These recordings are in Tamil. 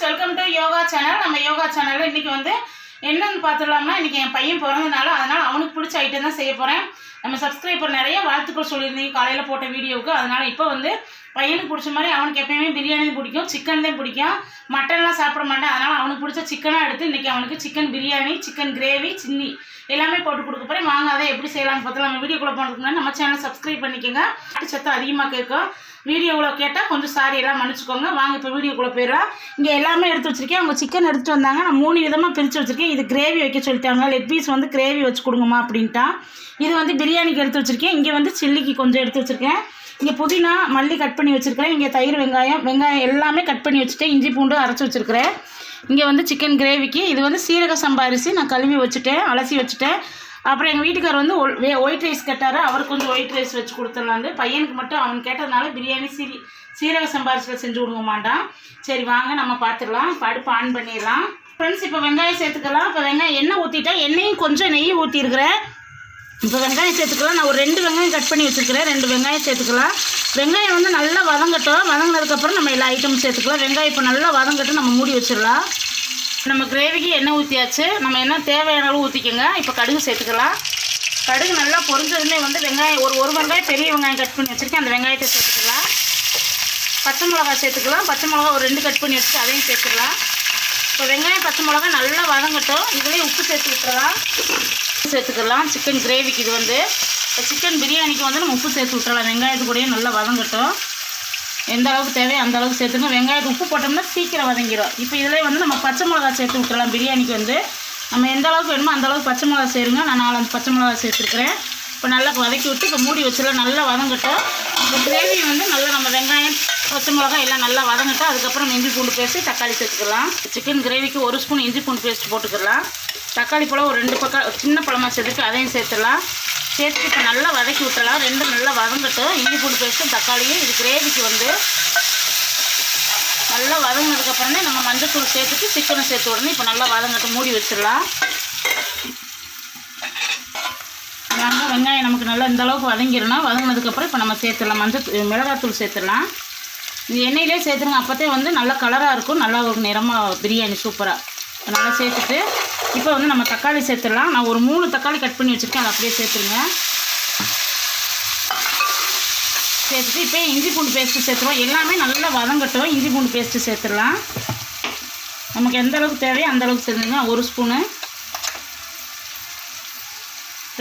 Friends welcome to yoga channel நம்ம யோகா சேனலில் இன்றைக்கி வந்து என்னன்னு பார்த்துடலாம்னா இன்றைக்கி என் பையன் பிறந்தனால அதனால் அவனுக்கு பிடிச்ச ஐட்டம் தான் செய்ய போகிறேன் நம்ம சப்ஸ்கிரைபர் நிறைய வாழ்த்துக்கள் சொல்லியிருந்தீங்க காலையில் போட்ட வீடியோவுக்கு. அதனால் இப்போ வந்து பையனுக்கு பிடிச்ச மாதிரி அவனுக்கு எப்பயுமே பிரியாணி பிடிக்கும் சிக்கன் தான் பிடிக்கும். மட்டன்லாம் சாப்பிட மாட்டேன். அதனால் அவனுக்கு பிடிச்ச சிக்கனாக எடுத்து இன்றைக்கி அவனுக்கு சிக்கன் பிரியாணி சிக்கன் கிரேவி சின்னி எல்லாமே போட்டு கொடுக்க போகிறேன் வாங்க அதை எப்படி செய்யலாம்னு பார்த்தா நம்ம வீடியோக்குள்ளே போனதுக்கு முன்னாடி நம்ம சேனலை சப்ஸ்கிரைப் பண்ணிக்கோங்க. சத்தம் அதிகமாக கேட்கும். வீடியோவில் கேட்டால் கொஞ்சம் சாரி எல்லாம் மன்னிச்சுக்கோங்க. வாங்க இப்போ வீடியோக்குள்ளே போயிடலாம். இங்கே எல்லாமே எடுத்து வச்சுருக்கேன். அவங்க சிக்கன் எடுத்துகிட்டு வந்தாங்க. நான் மூணு விதமாக பிரித்து வச்சுருக்கேன். இது கிரேவி வைக்க சொல்லிட்டாங்க. லெக் பீஸ் வந்து கிரேவி வச்சு கொடுங்கம்மா அப்படின்ட்டான். இது வந்து பிரியாணிக்கு எடுத்து வச்சுருக்கேன். இங்கே வந்து சில்லிக்கு கொஞ்சம் எடுத்து வச்சுருக்கேன். இங்கே புதினா மல்லி கட் பண்ணி வச்சுருக்கிறேன். இங்கே தயிர் வெங்காயம் வெங்காயம் எல்லாமே கட் பண்ணி வச்சுட்டேன். இஞ்சி பூண்டு அரைச்சி வச்சுருக்கிறேன். இங்கே வந்து சிக்கன் கிரேவிக்கு இது வந்து சீரக சம்பா அரிசி நான் கழுவி வச்சுட்டேன். அலசி வச்சுட்டேன். அப்புறம் எங்கள் வீட்டுக்கார் வந்து ஒயிட் ரைஸ் கேட்டார். அவர் கொஞ்சம் ஒயிட் ரைஸ் வச்சு கொடுத்துடலான்னு பையனுக்கு மட்டும் அவன் கேட்டதுனால பிரியாணி சீரி சீரக சம்பா செஞ்சு கொடுக்க மாட்டான் சரி வாங்க நம்ம பார்த்துடலாம் படுப்பு ஆன் பண்ணிடலாம். ஃப்ரெண்ட்ஸ் இப்போ வெங்காயம் சேர்த்துக்கலாம். இப்போ வெங்காயம் எண்ணெய் ஊற்றிட்டேன் எண்ணெயும் கொஞ்சம் நெய் ஊற்றிருக்கிறேன் இப்போ வெங்காயம் சேர்த்துக்கலாம். நான் ஒரு ரெண்டு வெங்காயம் கட் பண்ணி வச்சுருக்கிறேன். ரெண்டு வெங்காயம் சேர்த்துக்கலாம். வெங்காயம் வந்து நல்லா வதங்கட்டும். வதங்கினதுக்கப்புறம் நம்ம எல்லா ஐட்டமும் சேர்த்துக்கலாம். வெங்காயம் இப்போ நல்லா வதங்கட்டும். நம்ம மூடி வச்சிடலாம். நம்ம கிரேவிக்கு எண்ணெய் ஊற்றியாச்சு நம்ம என்ன தேவையான அளவு ஊற்றிக்கோங்க இப்போ கடுகு சேர்த்துக்கலாம். கடுகு நல்லா பொரிஞ்சதுமே வந்து வெங்காயம் ஒரு ஒரு வெங்காயம் பெரிய வெங்காயம் கட் பண்ணி வச்சுருக்கேன். அந்த வெங்காயத்தை சேர்த்துக்கலாம். பச்சை மிளகா சேர்த்துக்கலாம். பச்சை மிளகா ஒரு ரெண்டு கட் பண்ணி வச்சுட்டு அதையும் சேர்த்துக்கலாம். இப்போ வெங்காயம் பச்சை மிளகா நல்லா வதங்கட்டும். இதுலேயே உப்பு சேர்த்து விட்டுறலாம். உப்பு சேர்த்துக்கலாம். சிக்கன் கிரேவிக்கு இது வந்து. இப்போ சிக்கன் பிரியாணிக்கு வந்து நம்ம உப்பு சேர்த்து விட்டுறலாம். வெங்காயத்து கூடயே நல்லா வதங்கட்டும். எந்த அளவுக்கு தேவையோ அந்த அளவுக்கு சேர்த்துக்கணும். வெங்காயத்துக்கு உப்பு போட்டோம்னா சீக்கிரம் வதங்கிடும் இப்போ இதில் வந்து நம்ம பச்சை மிளகா சேர்த்து விட்டுறலாம் பிரியாணிக்கு வந்து நம்ம எந்த அளவுக்கு வேணுமோ அந்த அளவுக்கு பச்சை மிளகா சேருங்க. நான் நாலஞ்சு பச்சை மிளகா சேர்த்துருக்குறேன். இப்போ நல்லா வதக்கி விட்டு இப்போ மூடி வச்சிடலாம். நல்லா வதங்கட்டும். இப்போ கிரேவி வந்து நல்லா நம்ம வெங்காயம் பச்சை மிளகா எல்லாம் நல்லா வதங்கட்டும். அதுக்கப்புறம் இஞ்சி பூண்டு பேஸ்ட்டு தக்காளி சேர்த்துக்கலாம். சிக்கன் கிரேவிக்கு ஒரு ஸ்பூன் இஞ்சி பூண்டு பேஸ்ட் போட்டுக்கலாம். தக்காளி பழம் ஒரு ரெண்டு பக்கம் சின்ன பழமாக சேர்த்துட்டு அதையும் சேர்த்துடலாம். சேர்த்து இப்போ நல்லா வதக்கி விட்டுறலாம். ரெண்டும் நல்லா வதங்கட்டும். இஞ்சி பூண்டு பேஸ்ட்டும் தக்காளியும் இது கிரேவிக்கு வந்து நல்லா வதங்கினதுக்கப்புறமே நம்ம மஞ்சத்தூள் சேர்த்துட்டு சிக்கனை சேர்த்து உடனே இப்போ நல்லா வதங்கட்டும். மூடி வச்சிடலாம். நல்லா வெங்காயம் நமக்கு நல்லா இந்த அளவுக்கு வதங்கிடணும் வதங்கினதுக்கப்புறம் இப்போ நம்ம சேர்த்துடலாம். மஞ்சள் மிளகாத்தூள் சேர்த்துடலாம். இது எண்ணெயிலே சேர்த்துருங்க. அப்போத்தே வந்து நல்லா கலராக இருக்கும். நல்லா ஒரு நிறமாக பிரியாணி சூப்பராக நல்லா சேர்த்துட்டு இப்போ வந்து நம்ம தக்காளி சேர்த்துடலாம். நான் ஒரு மூணு தக்காளி கட் பண்ணி வச்சுருக்கேன். அதை அப்படியே சேர்த்துருங்க. சேர்த்துட்டு இப்போ இஞ்சி பூண்டு பேஸ்ட்டு சேர்த்துருவோம். எல்லாமே நல்லா வதங்கட்டும். இஞ்சி பூண்டு பேஸ்ட்டு சேர்த்துடலாம். நமக்கு எந்த அளவுக்கு தேவையோ அந்த அளவுக்கு சேர்த்துங்க ஒரு ஸ்பூனு.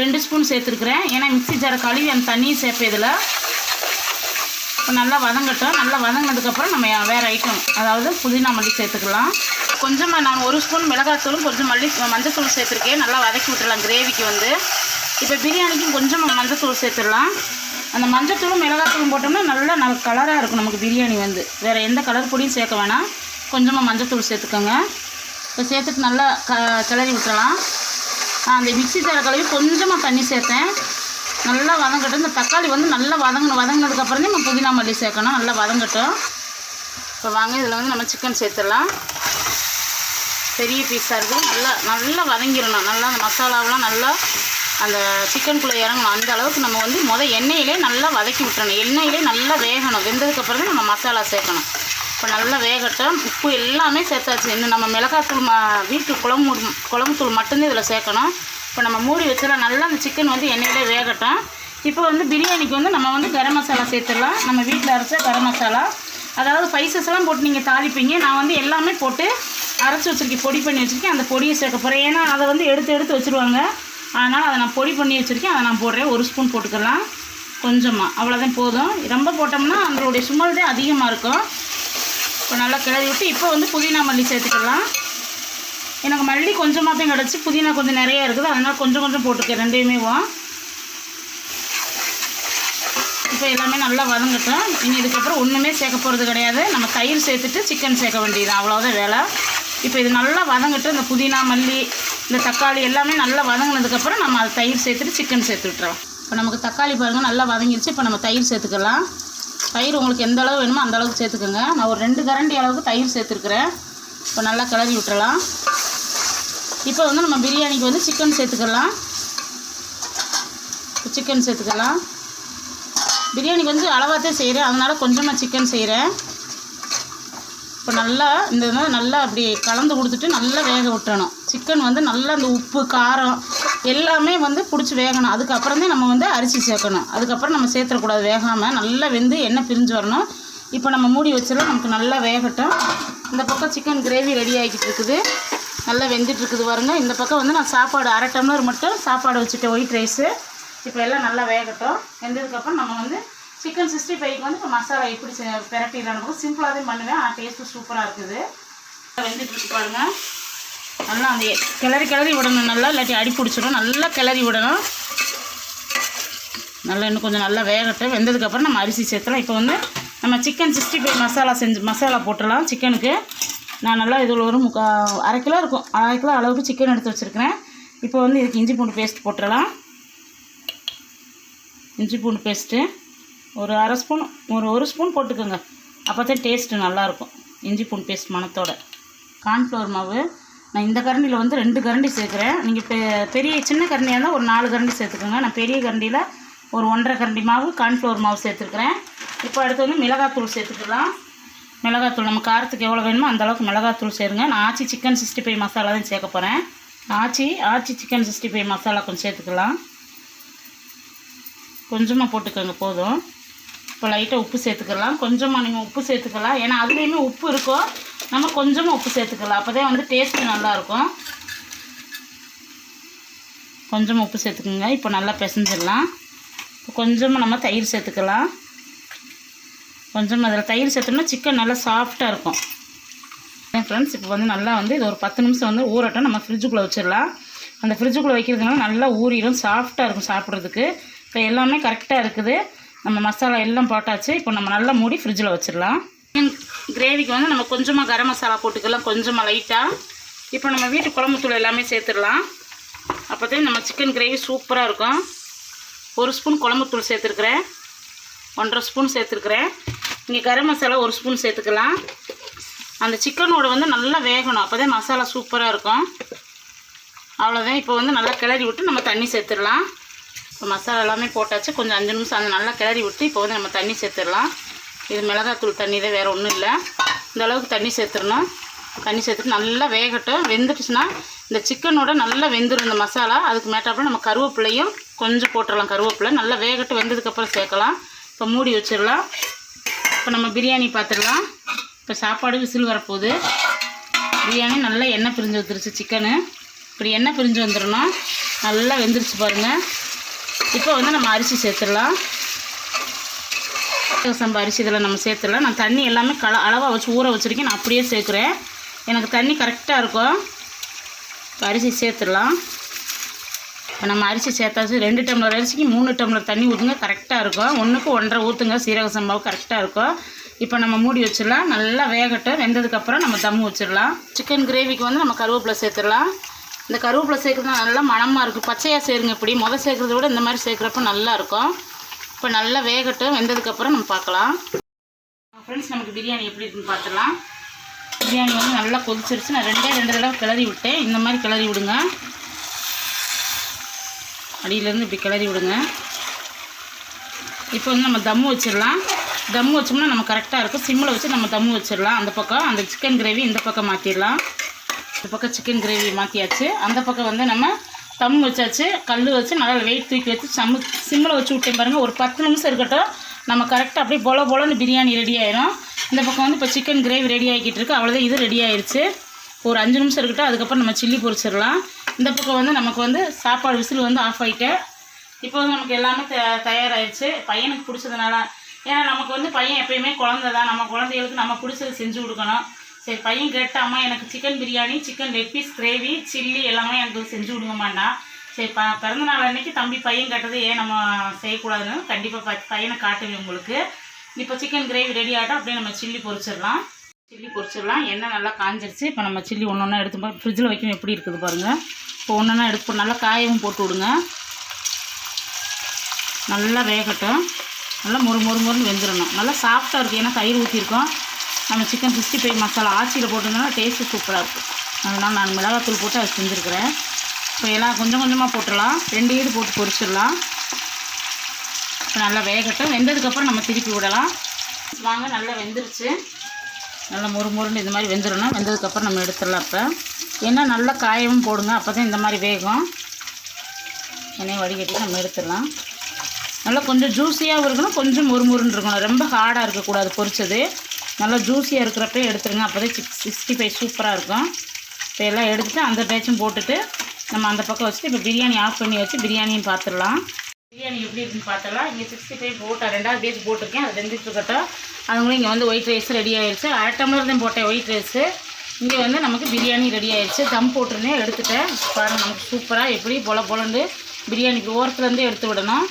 ரெண்டு ஸ்பூன் சேர்த்துருக்குறேன். ஏன்னா மிக்ஸி ஜாரை கழுவி அந்த தண்ணியும் சேர்ப்பேன் இதில் இப்போ நல்லா வதங்கட்டும். நல்லா வதங்கினதுக்கப்புறம் நம்ம வேறு ஐட்டம் அதாவது புதினா மல்லி சேர்த்துக்கலாம். கொஞ்சமாக நான் ஒரு ஸ்பூன் மிளகாத்தூளும் கொஞ்சம் மல்லி மஞ்சத்தூள் சேர்த்துருக்கேன். நல்லா வதக்கி விட்டுடலாம் கிரேவிக்கு வந்து. இப்போ பிரியாணிக்கும் கொஞ்சமாக மஞ்சத்தூள் சேர்த்துடலாம். அந்த மஞ்சத்தூளும் மிளகாத்தூளும் போட்டோம்னா நல்லா நல்ல கலராக இருக்கும் நமக்கு பிரியாணி வந்து. வேறு எந்த கலர் பொடியும் சேர்க்க வேணாம். கொஞ்சமாக மஞ்சத்தூள் சேர்த்துக்கோங்க. இப்போ சேர்த்துட்டு நல்லா க கிளறி விட்டுறலாம். நான் அந்த மிக்ஸி சேர கழுவி கொஞ்சமாக தண்ணி சேர்த்தேன். நல்லா வதங்கட்டும். இந்த தக்காளி வந்து நல்லா வதங்கணும் வதங்கினதுக்கப்புறம் தான் நம்ம புதினா மல்லி சேர்க்கணும். நல்லா வதங்கட்டும். இப்போ வாங்க இதில் வந்து நம்ம சிக்கன் சேர்த்துடலாம். பெரிய பீஸாக இருக்குது நல்லா நல்லா வதங்கிடணும். நல்லா அந்த மசாலாவெலாம் நல்லா அந்த சிக்கனுக்குள்ளே இறங்கணும். அந்த அளவுக்கு நம்ம வந்து மொதல் எண்ணெயிலே நல்லா வதக்கி விட்டுறணும். எண்ணெயிலே நல்லா வேகணும். வெந்ததுக்கப்புறம் தான் நம்ம மசாலா சேர்க்கணும். இப்போ நல்லா வேகட்டும். உப்பு எல்லாமே சேர்த்தாச்சு. இன்னும் நம்ம மிளகாத்தூள் ம வீட்டு குழம்பு குழம்புத்தூள் மட்டும்தான் இதில் சேர்க்கணும். இப்போ நம்ம மூடி வச்சிடலாம் நல்லா அந்த சிக்கன் வந்து எண்ணெயிலே வேகட்டும். இப்போ வந்து பிரியாணிக்கு வந்து நம்ம வந்து கரம் மசாலா சேர்த்துடலாம். நம்ம வீட்டில் அரைச்ச கரம் மசாலா. அதாவது ஸ்பைசஸ்லாம் போட்டு நீங்கள் தாளிப்பீங்க. நான் வந்து எல்லாமே போட்டு அரைச்சி வச்சுருக்கேன் பொடி பண்ணி வச்சுருக்கேன். அந்த பொடியை சேர்க்க போகிறேன் ஏன்னா அதை வந்து எடுத்து எடுத்து வச்சுருவாங்க. அதனால் அதை நான் பொடி பண்ணி வச்சுருக்கேன். அதை நான் போடுறேன். ஒரு ஸ்பூன் போட்டுக்கலாம். கொஞ்சமாக அவ்வளோதான் போதும். ரொம்ப போட்டோம்னா அதனுடைய சுமல் தான் அதிகமாக இருக்கும். இப்போ நல்லா கிளறி விட்டு இப்போ வந்து புதினா மல்லி சேர்த்துக்கலாம். எனக்கு மல்லி கொஞ்சமாக தான் கிடச்சி புதினா கொஞ்சம் நிறைய இருக்குது. அதனால் கொஞ்சம் கொஞ்சம் போட்டுக்கேன். ரெண்டையுமே இப்போ எல்லாமே நல்லா வதங்கட்டும். இனி இதுக்கப்புறம் ஒன்றுமே சேர்க்க போகிறது கிடையாது. நம்ம தயிர் சேர்த்துட்டு சிக்கன் சேர்க்க வேண்டியது அவ்வளோதான் வேலை. இப்போ இது நல்லா வதங்கிட்டு இந்த புதினா மல்லி இந்த தக்காளி எல்லாமே நல்லா வதங்கினதுக்கப்புறம் நம்ம அது தயிர் சேர்த்துட்டு சிக்கன் சேர்த்து விட்டுறோம் இப்போ நமக்கு தக்காளி பாருங்கள் நல்லா வதங்கிருச்சு. இப்போ நம்ம தயிர் சேர்த்துக்கலாம். தயிர் உங்களுக்கு எந்த அளவு வேணுமோ அந்த அளவுக்கு சேர்த்துக்கோங்க. நான் ஒரு ரெண்டு கரண்டி அளவுக்கு தயிர் சேர்த்துருக்குறேன். இப்போ நல்லா கிளறி விட்டுறலாம். இப்போ வந்து நம்ம பிரியாணிக்கு வந்து சிக்கன் சேர்த்துக்கலாம். சிக்கன் சேர்த்துக்கலாம். பிரியாணிக்கு வந்து அளவாகத்தே செய்கிறேன் அதனால் கொஞ்சமாக சிக்கன் செய்கிறேன் இப்போ நல்லா இந்த இது நல்லா அப்படி கலந்து கொடுத்துட்டு நல்லா வேக விட்டுறணும். சிக்கன் வந்து நல்லா அந்த உப்பு காரம் எல்லாமே வந்து பிடிச்சி வேகணும். அதுக்கப்புறம் தான் நம்ம வந்து அரிசி சேர்க்கணும். அதுக்கப்புறம் நம்ம சேர்த்துடக்கூடாது வேகாமல் நல்லா வெந்து எண்ணெய் பிரிஞ்சு வரணும். இப்போ நம்ம மூடி வச்சிடலாம் நமக்கு நல்லா வேகட்டும். இந்த பக்கம் சிக்கன் கிரேவி ரெடி ஆகிக்கிட்டு இருக்குது. நல்லா வெந்துட்டு இருக்குது பாருங்க. இந்த பக்கம் வந்து நான் சாப்பாடு அரை டம்ளர் மட்டும் சாப்பாடு வச்சுட்டேன். ஒயிட் ரைஸு இப்போ எல்லாம் நல்லா வேகட்டும். வெந்ததுக்கப்புறம் நம்ம வந்து சிக்கன் சிக்ஸ்டி ஃபைவ்க்கு வந்து இப்போ மசாலா எப்படி செ- பிரட்டிடணும் சிம்பிளாக பண்ணுவேன் ஆனால் டேஸ்ட்டு சூப்பராக இருக்குது. வெந்துட்டு இருக்கு பாருங்க. நல்லா அந்த கிளறி கிளறி விடணும். நல்லா இல்லாட்டி அடி பிடிச்சிடும். நல்லா கிளறி விடணும். நல்லா இன்னும் கொஞ்சம் நல்லா வேகட்டும் வெந்ததுக்கப்புறம் நம்ம அரிசி சேர்த்துலாம். இப்போ வந்து நம்ம சிக்கன் சிக்ஸ்டி ஃபைவ் மசாலா செஞ்சு மசாலா போட்டுடலாம் சிக்கனுக்கு. நான் நல்லா இதில் ஒரு முக்கா அரை கிலோ இருக்கும். அரை கிலோ அளவுக்கு சிக்கன் எடுத்து வச்சுருக்கிறேன். இப்போ வந்து இதுக்கு இஞ்சி பூண்டு பேஸ்ட் போட்டுடலாம். இஞ்சி பூண்டு பேஸ்ட்டு. ஒரு அரை ஸ்பூன் ஒரு ஒரு ஸ்பூன் போட்டுக்கோங்க. அப்போ தான் டேஸ்ட்டு நல்லாயிருக்கும். இஞ்சி பூண்டு பேஸ்ட் மணத்தோட கார்ன்ஃப்ளவர் மாவு. நான் இந்த கரண்டியில் வந்து ரெண்டு கரண்டி சேர்க்குறேன். நீங்கள் பெ பெரிய சின்ன கரண்டியாக இருந்தால் ஒரு நாலு கரண்டி சேர்த்துக்கோங்க. நான் பெரிய கரண்டியில் ஒரு ஒன்றரை கரண்டி மாவு கார்ன்ஃப்ளவர் மாவு சேர்த்துருக்குறேன். இப்போ அடுத்து வந்து மிளகாத்தூள் சேர்த்துக்கலாம். மிளகாத்தூள் நம்ம காரத்துக்கு எவ்வளோ வேணுமோ அந்தளவுக்கு மிளகாத்தூள் சேருங்க. நான் Aachi chicken sixty five masala தான் சேர்க்க போகிறேன் Aachi Aachi chicken sixty five masala கொஞ்சம் சேர்த்துக்கலாம். கொஞ்சமாக போட்டுக்கோங்க போதும். இப்போ லைட்டாக உப்பு சேர்த்துக்கலாம். கொஞ்சமாக நீங்கள் உப்பு சேர்த்துக்கலாம். ஏன்னா அதுலேயுமே உப்பு இருக்கும் நம்ம கொஞ்சமாக உப்பு சேர்த்துக்கலாம். அப்போ தான் வந்து டேஸ்ட்டு நல்லாயிருக்கும். கொஞ்சமாக உப்பு சேர்த்துக்கோங்க. இப்போ நல்லா பிசைஞ்சிடலாம். இப்போ கொஞ்சமாக நம்ம தயிர் சேர்த்துக்கலாம். கொஞ்சமாக அதில் தயிர் சேர்த்தோம்னா சிக்கன் நல்லா சாஃப்டாக இருக்கும். ஃப்ரெண்ட்ஸ் இப்போ வந்து நல்லா வந்து இது ஒரு பத்து நிமிஷம் வந்து ஊறட்டும். நம்ம ஃப்ரிட்ஜுக்குள்ளே வச்சிடலாம். அந்த ஃப்ரிட்ஜுக்குள்ளே வைக்கிறதுனால நல்லா ஊறிடும். சாஃப்டாக இருக்கும் சாப்பிட்றதுக்கு. இப்போ எல்லாமே கரெக்டாக இருக்குது. நம்ம மசாலா எல்லாம் போட்டாச்சு. இப்போ நம்ம நல்லா மூடி ஃப்ரிட்ஜில் வச்சிடலாம். கிரேவிக்கு வந்து நம்ம கொஞ்சமாக கரம் மசாலா போட்டுக்கலாம். கொஞ்சமாக லைட்டாக இப்போ நம்ம வீட்டு குழம்புத்தூள் எல்லாமே சேர்த்துடலாம். அப்போ தான் நம்ம சிக்கன் கிரேவி சூப்பராக இருக்கும். ஒரு ஸ்பூன் குழம்புத்தூள் சேர்த்துருக்குறேன். ஒன்றரை ஸ்பூன் சேர்த்துருக்குறேன். இங்கே கரம் மசாலா ஒரு ஸ்பூன் சேர்த்துக்கலாம். அந்த சிக்கனோட வந்து நல்லா வேகணும். அப்போ தான் மசாலா சூப்பராக இருக்கும். அவ்வளோதான் இப்போ வந்து நல்லா கிளறி விட்டு நம்ம தண்ணி சேர்த்துடலாம். இப்போ மசாலா எல்லாமே போட்டாச்சு. கொஞ்சம் அஞ்சு நிமிஷம் அந்த நல்லா கிளறி விட்டு இப்போ வந்து நம்ம தண்ணி சேர்த்துடலாம். இது மிளகாத்தூள் தண்ணி தான் வேறு ஒன்றும் இல்லை. இந்த அளவுக்கு தண்ணி சேர்த்துடணும். தண்ணி சேர்த்துட்டு நல்லா வேகட்டும். வெந்துட்டுச்சுன்னா இந்த சிக்கனோட நல்லா வெந்துடும் இந்த மசாலா. அதுக்கு மேட்டாப்புல நம்ம கருவேப்பிலையும் கொஞ்சம் போட்டுடலாம். கருவேப்பிலை நல்லா வேகட்டு வெந்ததுக்கப்புறம் சேர்க்கலாம். இப்போ மூடி வச்சிடலாம். இப்போ நம்ம பிரியாணி பார்த்துடலாம். இப்போ சாப்பாடு விசில் வரப்போகுது. பிரியாணி நல்லா எண்ணெய் பிரிஞ்சு வந்துருச்சு சிக்கனு. இப்படி எண்ணெய் பிரிஞ்சு வந்துடணும். நல்லா வெந்துருச்சு பாருங்கள் இப்போ வந்து நம்ம அரிசி சேர்த்துடலாம். சம்பா அரிசி இதில் நம்ம சேர்த்துடலாம். நான் தண்ணி எல்லாமே கல அளவாக வச்சு ஊற வச்சுருக்கேன். நான் அப்படியே சேர்க்குறேன். எனக்கு தண்ணி கரெக்டாக இருக்கும். இப்போ அரிசி சேர்த்துடலாம். இப்போ நம்ம அரிசி சேர்த்தாச்சு. ரெண்டு டம்ளர் அரிசிக்கு மூணு டம்ளர் தண்ணி ஊற்றுங்க கரெக்டாக இருக்கும். ஒன்றுக்கு ஒன்றரை ஊற்றுங்க சீரக சம்பாவு கரெக்டாக இருக்கும். இப்போ நம்ம மூடி வச்சிடலாம். நல்லா வேகட்டும். வெந்ததுக்கப்புறம் நம்ம தம் வச்சிடலாம். சிக்கன் கிரேவிக்கு வந்து நம்ம கருவேப்பிலை சேர்த்துடலாம். இந்த கருவேப்பிலை சேர்க்குறது நல்லா மணமாக இருக்குது பச்சையாக சேருங்க இப்படி. முத சேர்க்குறத விட இந்த மாதிரி சேர்க்குறப்ப நல்லாயிருக்கும் இப்போ நல்லா வேகட்டும். வெந்ததுக்கப்புறம் நம்ம பார்க்கலாம். ஃப்ரெண்ட்ஸ் நமக்கு பிரியாணி எப்படி இருக்குன்னு பார்த்துடலாம். பிரியாணி வந்து நல்லா கொதிச்சிருச்சு. நான் ரெண்டே ரெண்டு தடவை கிளறி விட்டேன். இந்த மாதிரி கிளறி விடுங்க. அடியிலேருந்து இப்படி கிளறி விடுங்க. இப்போ வந்து நம்ம தம்மு வச்சிடலாம். தம்மு வச்சோம்னா நம்ம கரெக்டாக இருக்கும். சிம்மில் வச்சு நம்ம தம்மு வச்சிடலாம். அந்த பக்கம் அந்த சிக்கன் கிரேவி இந்த பக்கம் மாற்றிடலாம் இந்த பக்கம் சிக்கன் கிரேவி மாற்றியாச்சு அந்த பக்கம் வந்து நம்ம தம் வச்சாச்சு கல் வச்சு நல்லா வெயிட் தூக்கி வச்சு சம்மு சிம்மில் வச்சு விட்டேன் பாருங்கள் ஒரு பத்து நிமிஷம் இருக்கட்டும். நம்ம கரெக்டாக அப்படியே பொல பொலன்னு பிரியாணி ரெடி ஆயிரும். இந்த பக்கம் வந்து இப்போ சிக்கன் கிரேவி ரெடி ஆகிக்கிட்டு இருக்கு. அவ்வளோதான் இது ரெடி ஆயிடுச்சு ஒரு அஞ்சு நிமிஷம் இருக்கட்டும். அதுக்கப்புறம் நம்ம சில்லி பொரிச்சிடலாம். இந்த பக்கம் வந்து நமக்கு வந்து சாப்பாடு விசில் வந்து ஆஃப் ஆகிட்டேன் இப்போ வந்து நமக்கு எல்லாமே த தயாராகிடுச்சு பையனுக்கு பிடிச்சதுனால. ஏன்னா நமக்கு வந்து பையன் எப்பயுமே குழந்த தான் நம்ம குழந்தைகளுக்கு நம்ம பிடிச்சது செஞ்சு கொடுக்கணும். சரி பையன் கேட்டாமா எனக்கு chicken biryani chicken leg piece gravy chilli எல்லாமே எனக்கு செஞ்சு விடுங்கம்மாண்டா. சரி ப பிறந்த நாள் அன்னைக்கு தம்பி பையன் கேட்டது ஏன் நம்ம செய்யக்கூடாதுன்னு கண்டிப்பாக ப பையனை காட்டுவேன் உங்களுக்கு. இப்போ சிக்கன் கிரேவி ரெடி ஆகிட்டோம் அப்படியே நம்ம சில்லி பொரிச்சிடலாம். சில்லி பொரிச்சிடலாம். எண்ணெய் நல்லா காஞ்சிருச்சு. இப்போ நம்ம சில்லி ஒன்று ஒன்றா எடுத்து ஃப்ரிட்ஜில் வைக்கணும் எப்படி இருக்குது பாருங்கள் இப்போ ஒன்று ஒன்றா எடுத்து நல்லா காயவும் போட்டு விடுங்க. நல்லா வேகட்டும். நல்லா மொறு மொறு மொறுன்னு வெந்துடணும். நல்லா சாஃப்டாக இருக்குது ஏன்னா தயிர் ஊற்றிருக்கோம் நம்ம சிக்கன் சிக்ஸ்டி ஃபைவ் மசாலா ஆச்சியில் போட்டிருந்தோம்னா டேஸ்ட்டு சூப்பராக இருக்கும். அதனால் நான் மிளகாத்தூள் போட்டு அதை செஞ்சுருக்கிறேன். இப்போ எல்லாம் கொஞ்சம் கொஞ்சமாக போட்டுடலாம். ரெண்டு ஈடு போட்டு பொரிச்சிடலாம். இப்போ நல்லா வேகட்டும். வெந்ததுக்கப்புறம் நம்ம திருப்பி விடலாம். வாங்க நல்லா வெந்துருச்சு. நல்லா மொறு மொறுன்னு இந்த மாதிரி வெந்துடணும். வெந்ததுக்கப்புறம் நம்ம எடுத்துடலாம் இப்போ. ஏன்னா நல்லா காயவும் போடுங்க. அப்போ தான் இந்த மாதிரி வேகும். எண்ணெய் வடிகட்டி நம்ம எடுத்துடலாம். நல்லா கொஞ்சம் ஜூஸியாகவும் இருக்கணும். கொஞ்சம் முறுமுறுன்னு இருக்கணும். ரொம்ப ஹார்டாக இருக்கக்கூடாது பொரிச்சது. நல்லா ஜூஸியாக இருக்கிறப்ப எடுத்துருங்க. அப்போ தான் சிக்ஸ் சிக்ஸ்டி ஃபைவ் சூப்பராக இருக்கும். இப்போ எல்லாம் எடுத்துகிட்டு அந்த பேட்சும் போட்டுட்டு நம்ம அந்த பக்கம் வச்சுட்டு இப்போ பிரியாணி ஆஃப் பண்ணி வச்சு பிரியாணியும் பார்த்துடலாம். பிரியாணி எப்படி இருக்குன்னு பார்த்தலாம் இங்கே சிக்ஸ்டி ஃபைவ் போட்டேன் ரெண்டாவது பேஜ் போட்டிருக்கேன். அது ரெண்டு இருக்கட்டும். அதுங்களும் இங்கே வந்து ஒயிட் ரைஸ் ரெடி ஆயிடுச்சு அரை டம்ளர் தான் போட்டேன் ஒயிட் ரைஸு இங்கே வந்து நமக்கு பிரியாணி ரெடி ஆயிடுச்சு தம் போட்டிருந்தேன். எடுத்துட்டேன். பாருங்கள் நமக்கு சூப்பராக எப்படி பொல பொலண்டு பிரியாணிக்கு ஓரத்துலேருந்தே எடுத்து விடணும்.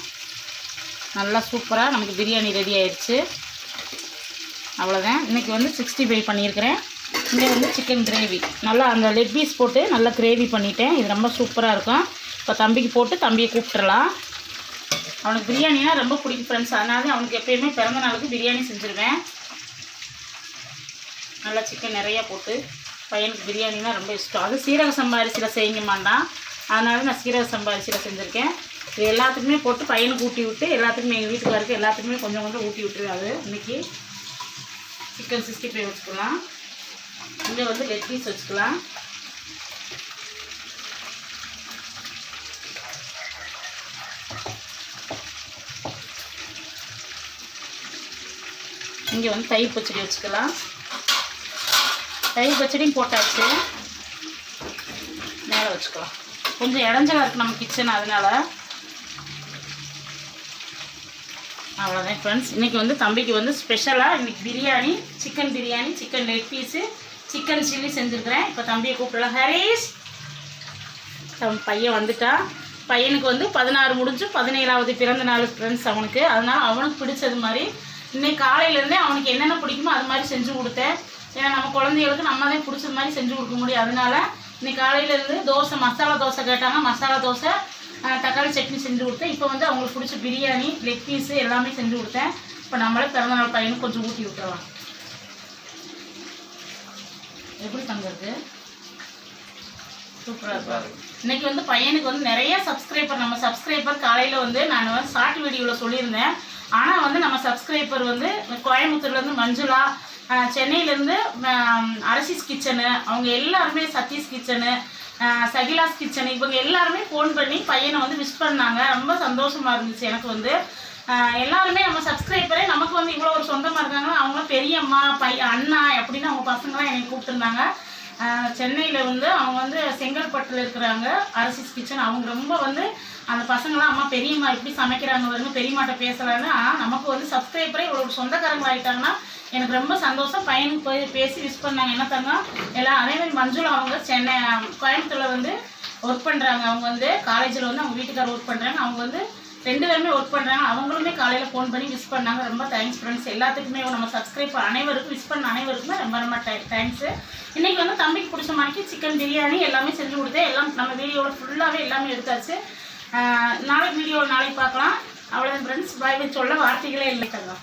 நல்லா சூப்பராக நமக்கு பிரியாணி ரெடி ஆயிடுச்சு அவ்வளோதான் இன்றைக்கி வந்து சிக்ஸ்டி ஃபைவ் பண்ணியிருக்கிறேன். இங்கே வந்து சிக்கன் கிரேவி. நல்லா அந்த லெக் பீஸ் போட்டு நல்லா கிரேவி பண்ணிட்டேன். இது ரொம்ப சூப்பராக இருக்கும். இப்போ தம்பிக்கு போட்டு தம்பியை கூப்பிட்டுறலாம். அவனுக்கு பிரியாணினா ரொம்ப பிடிக்கும் ஃப்ரெண்ட்ஸ் அதனால அவனுக்கு எப்பயுமே பிறந்த நாளுக்கு பிரியாணி செஞ்சுருவேன். நல்லா சிக்கன் நிறையா போட்டு பையனுக்கு பிரியாணினா ரொம்ப இஷ்டம். அது சீரக சம்பாரிசியில் செய்ய மாட்டான் அதனால நான் சீரக சம்பாரிசியில் செஞ்சுருக்கேன். இது எல்லாத்துக்குமே போட்டு பையனுக்கு ஊட்டி விட்டு எல்லாத்துக்குமே எங்கள் வீட்டுக்காருக்கு எல்லாத்துக்குமே கொஞ்சம் கொஞ்சம் ஊட்டி விட்டுருவாரு அது இன்னைக்கு சிக்கன் சிக்ஸ்டி ஃபைவ் வச்சுக்கலாம். இங்கே வந்து லெக் பீஸ் வச்சுக்கலாம். இங்கே வந்து தயிர் பச்சடி வச்சுக்கலாம். தயிர் பச்சடியும் போட்டாச்சு. மேலே வச்சுக்கலாம். கொஞ்சம் இடைஞ்சலாக இருக்குது நம்ம கிச்சன் அதனால. அவ்வளோதான் ஃப்ரெண்ட்ஸ் இன்றைக்கி வந்து தம்பிக்கு வந்து ஸ்பெஷலாக இன்றைக்கி biryani chicken biryani chicken leg piece chicken chilli செஞ்சுருக்கிறேன். இப்போ தம்பியை கூப்பிடலாம். ஹரீஷ் தம் பையன் வந்துட்டான் பையனுக்கு வந்து பதினாறு முடிஞ்சு பதினேழாவது பிறந்த நாள் ஃப்ரெண்ட்ஸ் அவனுக்கு. அதனால் அவனுக்கு பிடிச்சது மாதிரி இன்னைக்கு காலையிலேருந்தே அவனுக்கு என்னென்ன பிடிக்குமோ அது மாதிரி செஞ்சு கொடுத்தேன். ஏன்னா நம்ம குழந்தைகளுக்கு நம்ம தான் பிடிச்சது மாதிரி செஞ்சு கொடுக்க முடியும். அதனால இன்னைக்கு காலையிலேருந்து தோசை மசாலா தோசை கேட்டாங்க. மசாலா தோசை தக்காளி சட்னி செஞ்சு கொடுத்தேன். இப்போ வந்து அவங்களுக்கு பிடிச்ச பிரியாணி லெக் பீஸு எல்லாமே செஞ்சு கொடுத்தேன். இப்போ நம்மளே பிறந்தநாள் பையனுக்கு கொஞ்சம் ஊட்டி விட்டுறலாம். எப்படி தங்குறது சூப்பராக இன்னைக்கு வந்து பையனுக்கு வந்து நிறைய சப்ஸ்கிரைபர் நம்ம சப்ஸ்கிரைபர் காலையில் வந்து நான் வந்து ஷார்ட் வீடியோவில் சொல்லியிருந்தேன். ஆனால் வந்து நம்ம சப்ஸ்கிரைபர் வந்து கோயம்புத்தூர்லேருந்து மஞ்சுளா சென்னையிலேருந்து அரசிஸ் கிச்சனு அவங்க எல்லாருமே சதீஷ் கிச்சனு சகிலாஸ் கிச்சன் இவங்க எல்லாருமே ஃபோன் பண்ணி பையனை வந்து மிஸ் பண்ணாங்க. ரொம்ப சந்தோஷமா இருந்துச்சு எனக்கு வந்து. எல்லாருமே நம்ம சப்ஸ்கிரைபரே நமக்கு வந்து இவ்வளோ ஒரு சொந்தமாக இருக்காங்கன்னா அவங்களும் பெரியம்மா பை அண்ணா அப்படின்னு அவங்க பசங்களாம் என்னை கூப்பிட்டுருந்தாங்க. சென்னையில் வந்து அவங்க வந்து செங்கல்பட்டில் இருக்கிறாங்க அரசிஸ் கிச்சன் அவங்க ரொம்ப வந்து அந்த பசங்களாம் அம்மா பெரியம்மா எப்படி சமைக்கிறாங்க வருங்க பெரியம்மாட்ட பேசலான்னு ஆனால் நமக்கு வந்து சப்ஸ்கிரைபரே இவ்வளோ ஒரு சொந்தக்காரங்க ஆகிட்டாங்கன்னா எனக்கு ரொம்ப சந்தோஷம். பையனுக்கு போய் பேசி விஷ் பண்ணாங்க. என்ன தங்க எல்லாம் அதே மாதிரி மஞ்சுளா அவங்க சென்னை கோயம்புத்தூரில் வந்து ஒர்க் பண்ணுறாங்க அவங்க வந்து காலேஜில் வந்து அவங்க வீட்டுக்காரர் ஒர்க் பண்ணுறாங்க அவங்க வந்து ரெண்டு பேருமே ஒர்க் பண்ணுறாங்க அவங்களுமே காலையில் ஃபோன் பண்ணி விஷ் பண்ணாங்க. ரொம்ப தேங்க்ஸ் ஃப்ரெண்ட்ஸ் எல்லாத்துக்குமே நம்ம சப்ஸ்கிரைப் அனைவருக்கும் விஷ் பண்ண அனைவருக்குமே ரொம்ப ரொம்ப தேங்க்ஸ் இன்றைக்கி வந்து தம்பிக்கு பிடிச்ச மாதிரி சிக்கன் பிரியாணி எல்லாமே செஞ்சு கொடுத்தேன். எல்லாம் நம்ம வீடியோவில் ஃபுல்லாகவே எல்லாமே எடுத்தாச்சு. நாளைக்கு வீடியோ நாளைக்கு பார்க்கலாம். அவ்வளோதான் ஃப்ரெண்ட்ஸ் பாய் சொல்ல வார்த்தைகளே இல்லை தங்க